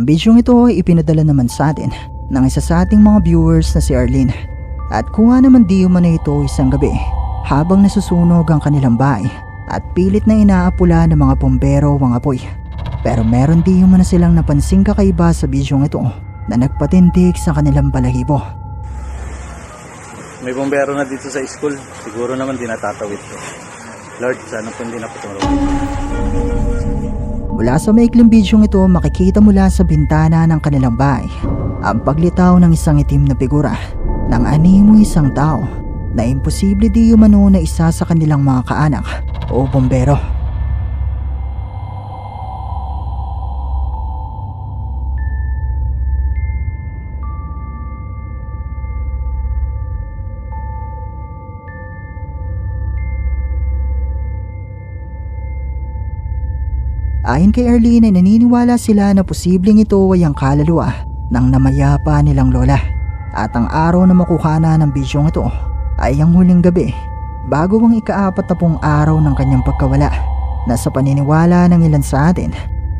Ang bidyong ito ay ipinadala naman sa atin ng isa sa ating mga viewers na si Arlene. At kuha naman di umano ito isang gabi habang nasusunog ang kanilang bahay at pilit na inaapula ng mga bombero ang apoy. Pero meron di umano silang napansing kakaiba sa bidyong ito na nagpatindig sa kanilang balahibo. May bombero na dito sa school. Siguro naman di natatawid. Lord, sana hindi na patulog. Mula sa maikling bidyong ito makikita mula sa bintana ng kanilang bahay ang paglitaw ng isang itim na figura ng animo isang tao na imposible di umano na isa sa kanilang mga kaanak o bombero. Ayon kay Arlene ay naniniwala sila na posibleng ito ay ang kaluluwa ng namayapa nilang lola. At ang araw na makuhana ng bisyong ito ay ang huling gabi bago ang ikaapat na pong araw ng kanyang pagkawala na sa paniniwala ng ilan sa atin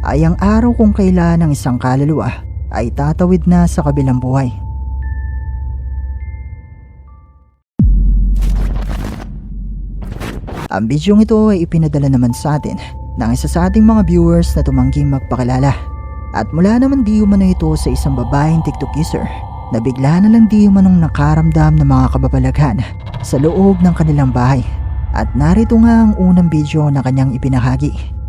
ay ang araw kung kailan ang isang kaluluwa ay tatawid na sa kabilang buhay. Ang bidyong ito ay ipinadala naman sa atin ng isa sa ating mga viewers na tumangging magpakilala. At mula naman di umano ito sa isang babaeng TikTok user na bigla na lang di umanong nakaramdam ng mga kababalaghan sa loob ng kanilang bahay. At narito nga ang unang video na kanyang ipinahagi.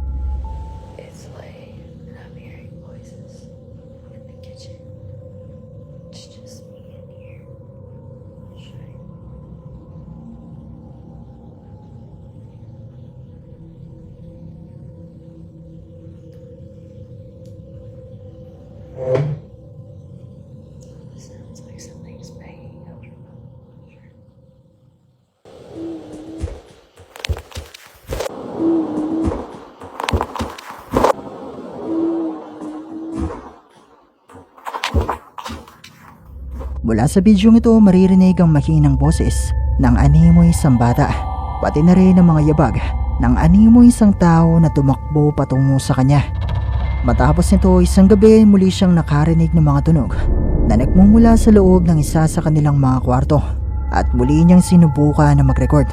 Mula sa bidyong ito maririnig ang mahinang boses ng animoy isang bata, pati na rin ang mga yabag ng animoy isang tao na tumakbo patungo sa kanya. Matapos nito isang gabi muli siyang nakarinig ng mga tunog na nagmumula sa loob ng isa sa kanilang mga kwarto at muli niyang sinubukan na mag-record.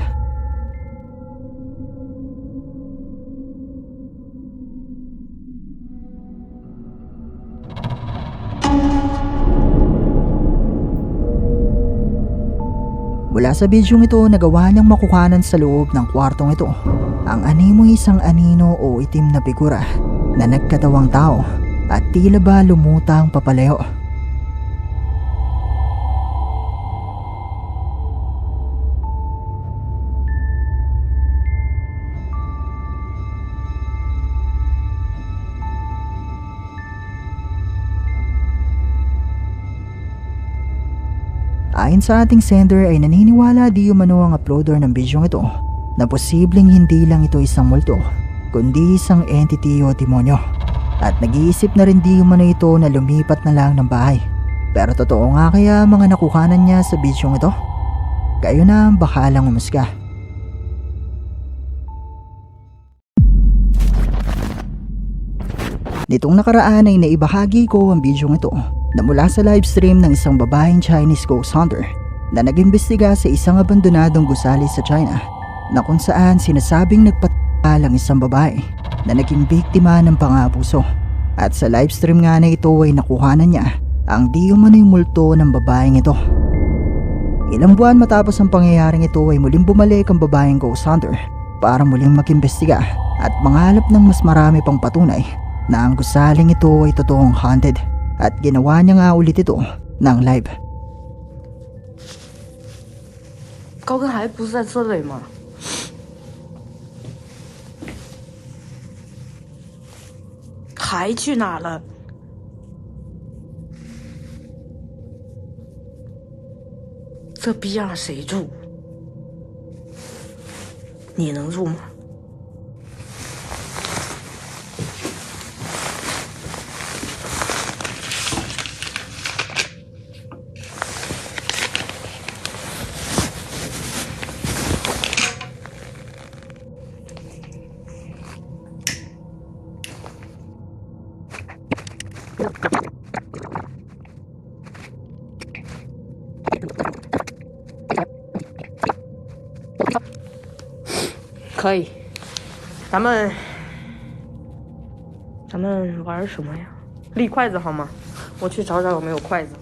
Mula sa bidyong ito, nagawa niyang makuhanan sa loob ng kwartong ito ang animo isang anino o itim na figura na nagkatawang tao at tila ba lumutang papalayo. Ayon sa ating sender ay naniniwala di umano ang uploader ng bidyong ito na posibleng hindi lang ito isang multo kundi isang entity o demonyo. At nag-iisip na rin di umano ito na lumipat na lang ng bahay. Pero totoo nga kaya mga nakuhanan niya sa bidyong ito? Kayo na ang bakalang umusga. Nitong nakaraan ay naibahagi ko ang bidyong ito na mula sa livestream ng isang babaeng Chinese ghost hunter na nag-imbestiga sa isang abandonadong gusali sa China na kung saan sinasabing nagpatal ang isang babae na naging biktima ng pangabuso. At sa livestream nga na ito ay nakuhanan niya ang di umano'y multo ng babaeng ito. Ilang buwan matapos ang pangyayaring ito ay muling bumalik ang babaeng ghost hunter para muling mag-imbestiga at mangalap ng mas marami pang patunay na ang gusaling ito ay totoong haunted at ginawa niya nga ulit ito ng live. 高跟还不是在这里吗？还去哪了？这逼样谁住？你能住吗？可以，咱们咱们玩什么呀？立筷子好吗？我去找找有没有筷子。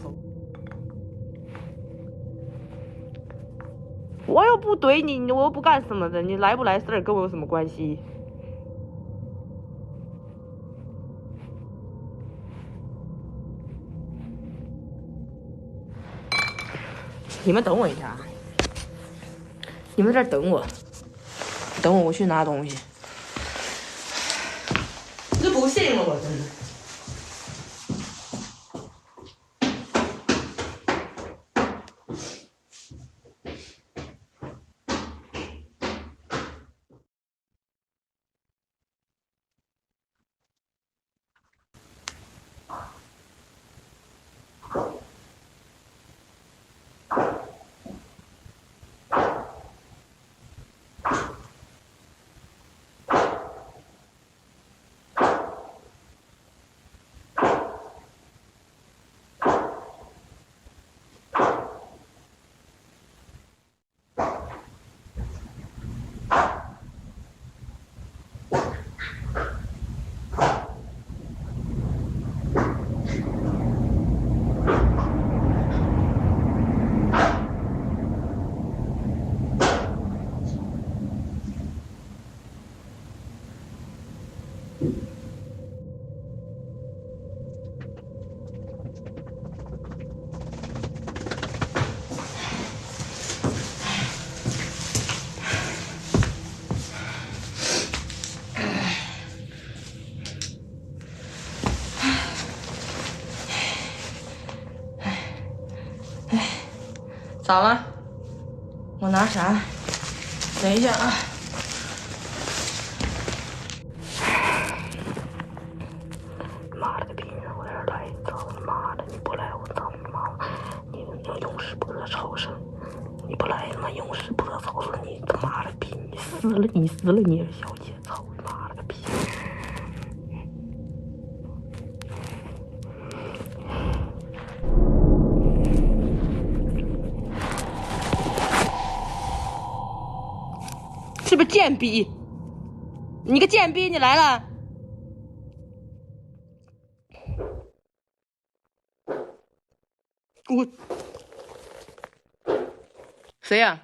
我又不怼你，我又不干什么的，你来不来事儿跟我有什么关系？你们等我一下啊！你们在这等我，等我，我去拿东西。这不信了，我真的。you 咋了？我拿啥？等一下啊！妈了个逼！我这儿来，操你妈的！你不来，我操你妈！你你永世不得超生！你不来，他妈永世不得超生！你他妈的逼！你死了！你死了！你也是小姐！操你妈了个逼！是不是贱逼？你个贱逼，你来了！我谁呀、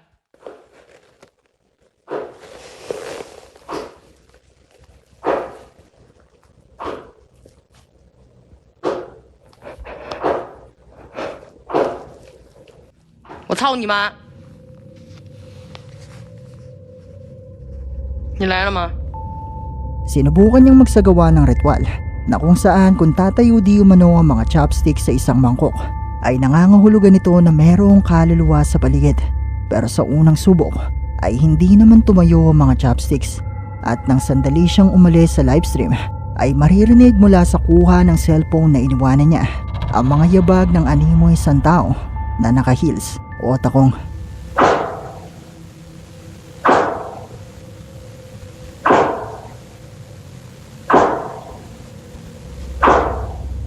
我操你妈！你来了吗？ Sinubukan niyang magsagawa ng ritual na kung saan kung tatayo di umano ang mga chopsticks sa isang mangkok ay nangangahulugan ito na merong kaluluwa sa paligid. Pero sa unang subok ay hindi naman tumayo ang mga chopsticks at nang sandali siyang umalis sa livestream ay maririnig mula sa kuha ng cellphone na iniwanan niya ang mga yabag ng animoy isang tao na naka-heels o takong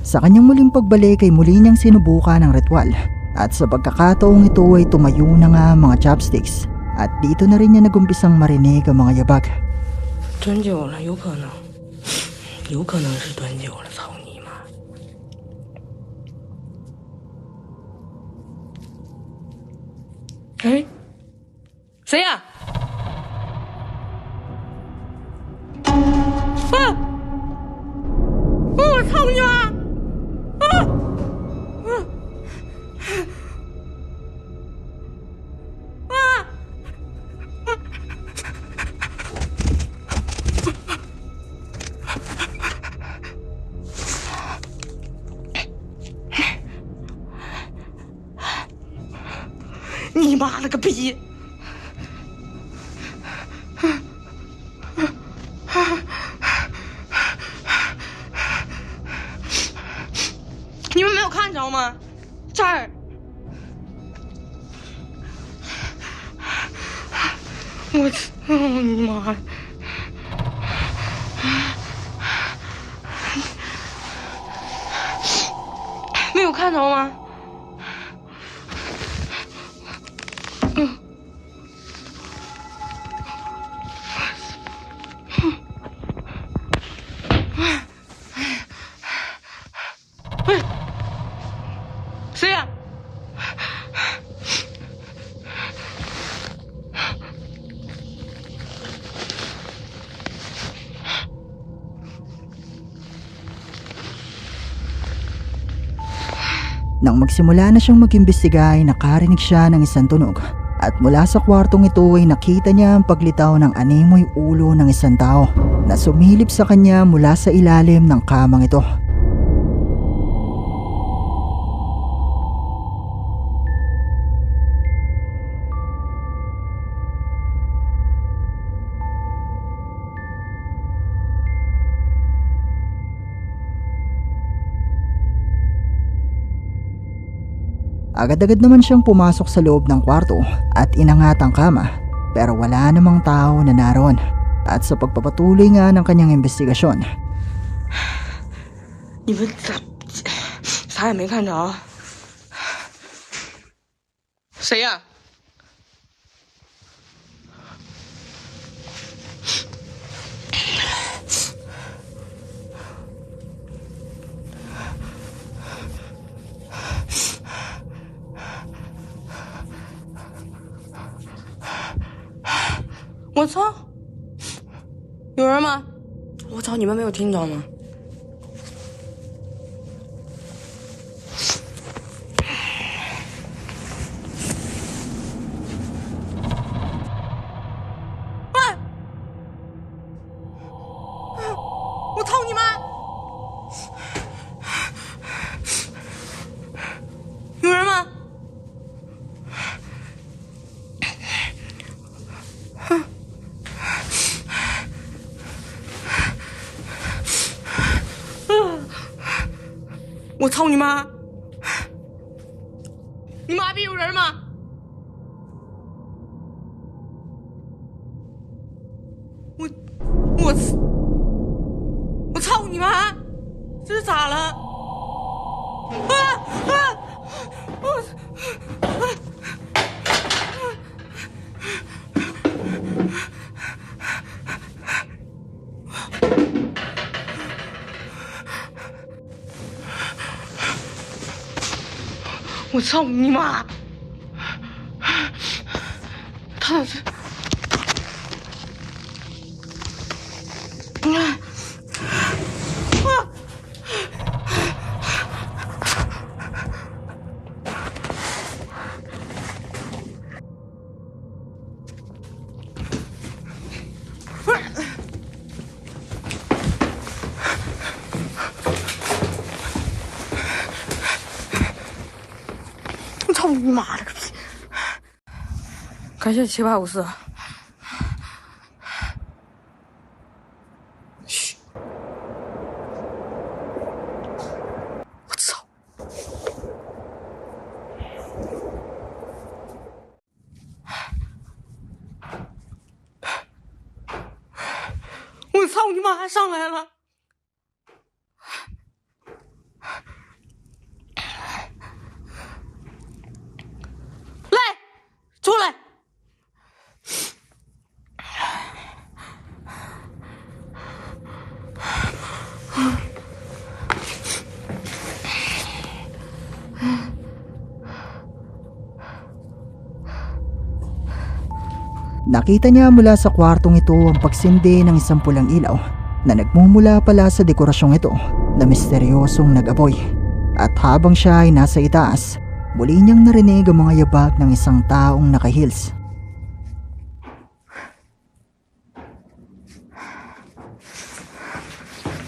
Sa kanyang muling pagbalik ay muli niyang sinubukan ang ritual at sa pagkakataong ito ay tumayo na nga ang mga chopsticks at dito na rin niya nagumpisang marinig ang mga yabag. 蹲久了，有可能，有可能是蹲久了，操你妈！哎，谁呀、啊！啊！我操你妈！ Nang magsimula na siyang mag-imbestiga ay nakarinig siya ng isang tunog at mula sa kwartong ito ay nakita niya ang paglitaw ng animoy ulo ng isang tao na sumilip sa kanya mula sa ilalim ng kamang ito. Agad-agad naman siyang pumasok sa loob ng kwarto at inangat ang kama pero wala namang tao na naroon at sa pagpapatuloy nga ng kanyang investigasyon. Di ba sa amin ka, no? Saya! 我操！有人吗？我操！你们没有听着吗？我操你妈！有人吗？我操你妈！我操你妈！他是感谢七八五四。嘘！我操！我操你妈！上来了！Nakita niya mula sa kwartong ito ang pagsindi ng isang pulang ilaw na nagmumula pala sa dekorasyong ito na misteryosong nag-aboy. At habang siya ay nasa itaas, muli niyang narinig ang mga yabag ng isang taong naka-heels.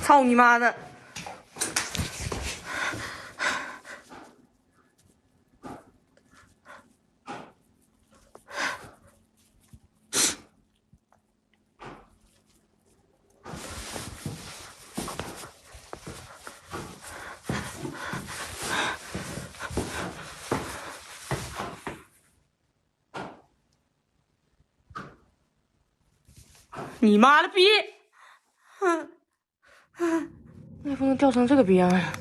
Tao ni mana! 你妈了逼！哼，哼那也不能掉成这个逼样呀！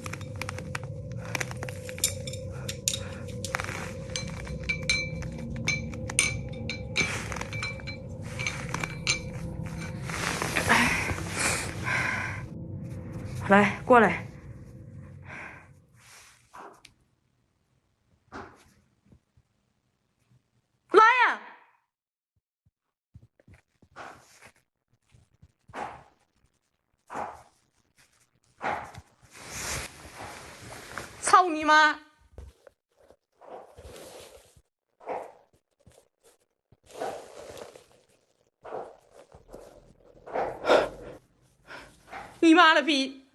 来，过。来吗？你妈了逼！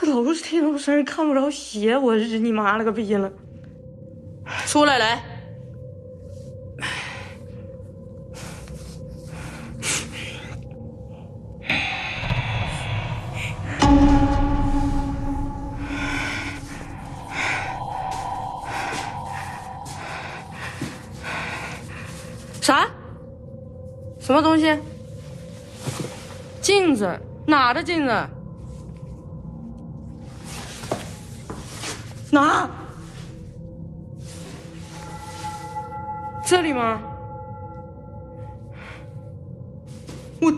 老是听到声，看不着鞋，我日你妈了个逼了！出来来。啥？什么东西？镜子？哪的镜子？哪？这里吗？我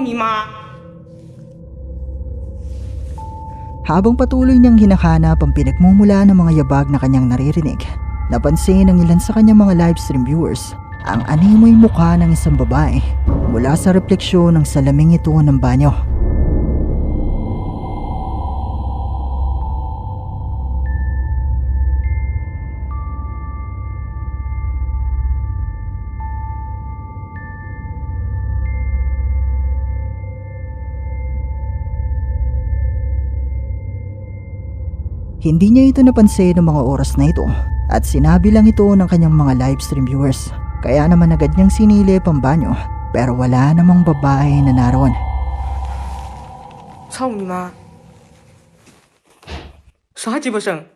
你妈！Habang patuloy niyang hinahanap ang pinagmumula ng mga yabag na kanyang naririnig, napansin ng ilan sa kanyang mga livestream viewers ang animoy mukha ng isang babae mula sa refleksyon ng salaming ito ng banyo. Hindi niya ito napansin ng mga oras na ito at sinabi lang ito ng kanyang mga live stream viewers. Kaya naman agad niyang sinili pang banyo pero wala namang babae na naroon. Sao ni ma? Sa ba siyang?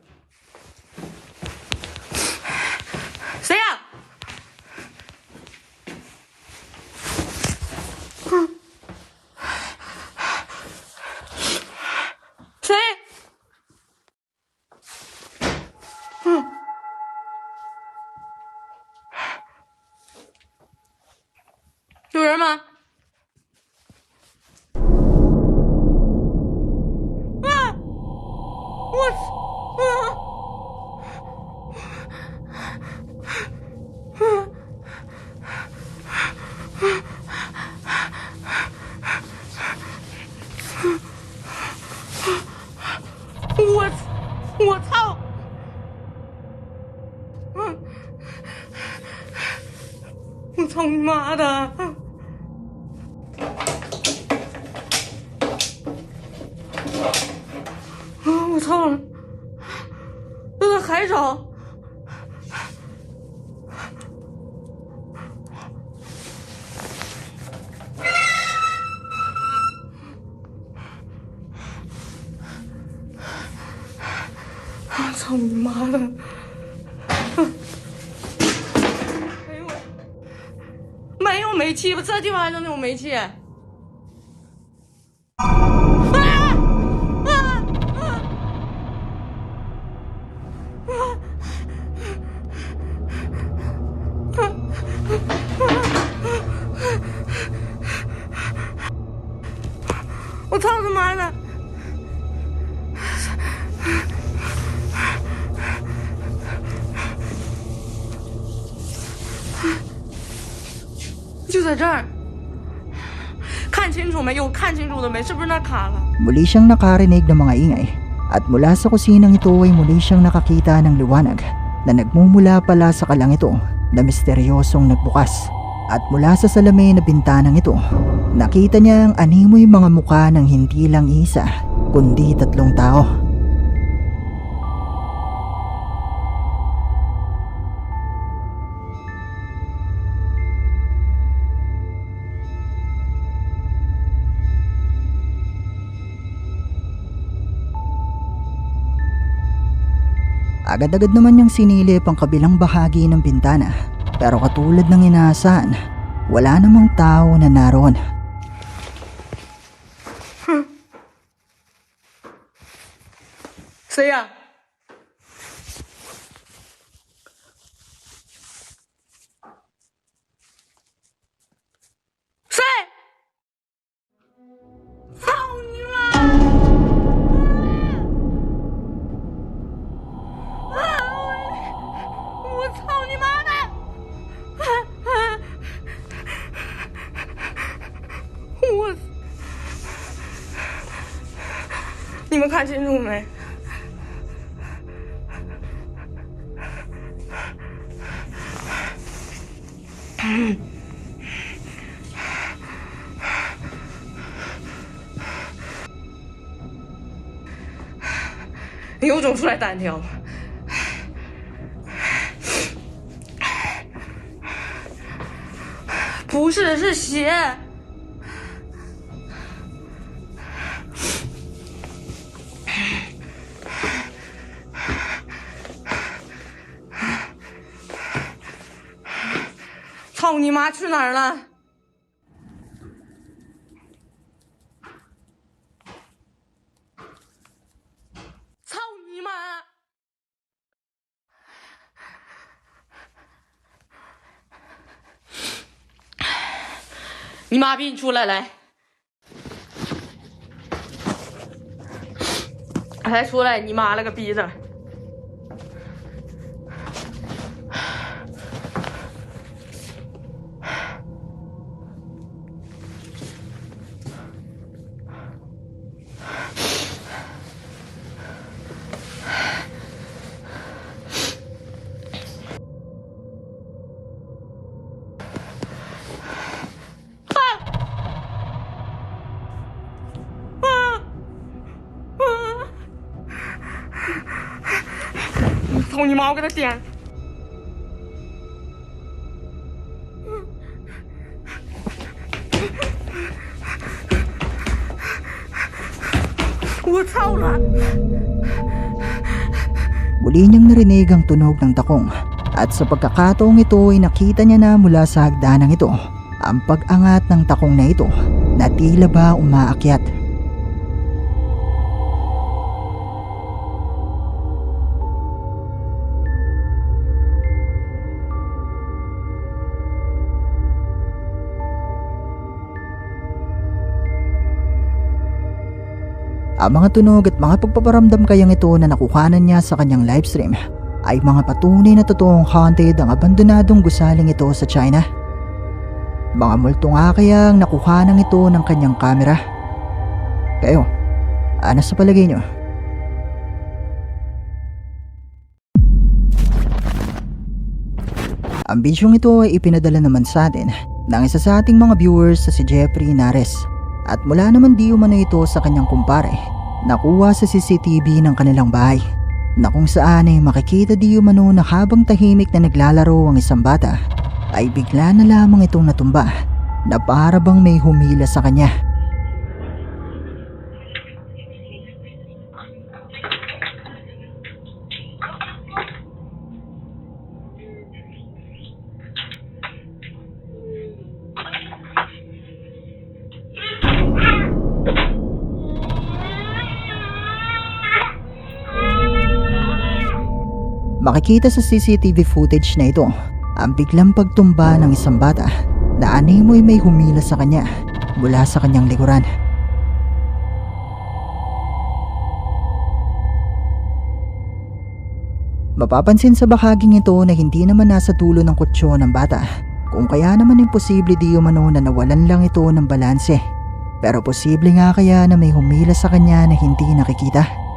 我操！我操你妈的！啊！我操了！这咋还找？操你妈的！哎呦我，没有煤气，我这地方还能有煤气？这儿，看清楚没有？看清楚了没？是不是那卡了？ Muli siyang nakarinig ng mga ingay at mula sa kusinang ito ay muli siyang nakakita ng liwanag na nagmumula pala sa kalang ito na misteryosong nagbukas. At mula sa salamin na bintanang ito, nakita niya ang animoy mga mukha ng hindi lang isa, kundi tatlong tao. Agad-agad naman niyang sinilip ang kabilang bahagi ng bintana. Pero katulad ng inaasahan, wala namang tao na naroon. Hmm. Saya! Say! 你们看清楚没？有种出来单挑！不是，是鞋。你妈，去哪儿了？操你妈！你妈逼，你出来来！来出来！你妈了个逼的！操你妈！我给他点！我操了！ Muli niyang narinig ang tunog ng takong at sa pagkakataong ito ay nakita niya na mula sa hagdanang ito ang pag-angat ng takong na ito na tila ba umaakyat. mga tunog at mga pagpaparamdam kayang ito na nakuhanan niya sa kanyang livestream ay mga patunay na totoong haunted ang abandonadong gusaling ito sa China. Mga multo nga kaya ang nakuhanan ito ng kanyang kamera. Kayo, ano sa palagay niyo? Ang bidyong ito ay ipinadala naman sa atin ng isa sa ating mga viewers sa si Jeffrey Nares at mula naman di umano ito sa kanyang kumpare nakuha sa CCTV ng kanilang bahay na kung saan ay makikita di umano na habang tahimik na naglalaro ang isang bata ay bigla na lamang itong natumba na para bang may humila sa kanya. Makikita sa CCTV footage na ito ang biglang pagtumba ng isang bata na animoy may humila sa kanya mula sa kanyang likuran. Mapapansin sa bahaging ito na hindi naman nasa dulo ng kutsyo ng bata kung kaya naman imposible di umano na nawalan lang ito ng balanse. Pero posible nga kaya na may humila sa kanya na hindi nakikita.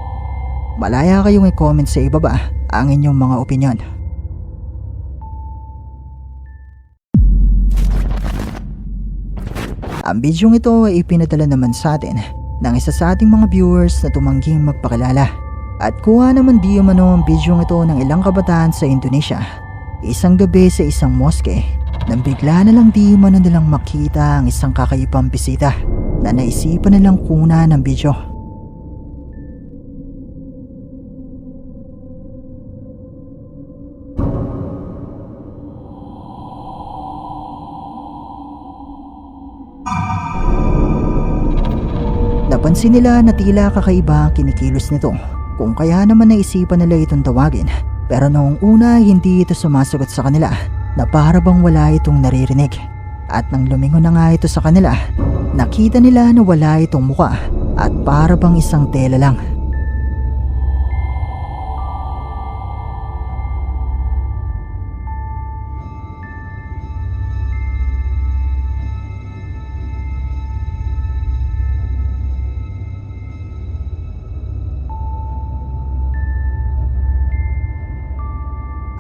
Malaya kayong i-comment sa ibaba ang inyong mga opinyon. Ang bidyong ito ay ipinadala naman sa atin ng isa sa ating mga viewers na tumangging magpakilala. At kuha naman di umano ang bidyong ito ng ilang kabataan sa Indonesia. Isang gabi sa isang moske nang bigla na lang di umano nilang makita ang isang kakaibang bisita na naisipan nilang kuna ng bidyo. Napansin nila na tila kakaiba ang kinikilos nito. Kung kaya naman naisipan nila itong tawagin pero noong una hindi ito sumasagot sa kanila na para bang wala itong naririnig. At nang lumingon na nga ito sa kanila nakita nila na wala itong muka at para bang isang tela lang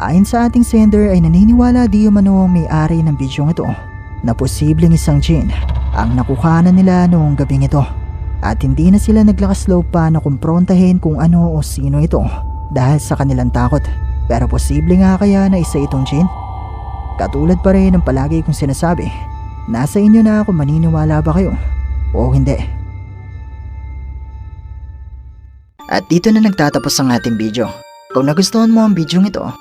Ayon sa ating sender ay naniniwala di umano ang may-ari ng bidyong ito na posibleng isang Jin ang nakuhanan nila noong gabing ito at hindi na sila naglakas loob pa na kumprontahin kung ano o sino ito dahil sa kanilang takot. Pero posible nga kaya na isa itong Jin? Katulad pa rin ng palagi kong sinasabi, nasa inyo na kung maniniwala ba kayo o hindi. At dito na nagtatapos ang ating video. Kung nagustuhan mo ang video ito,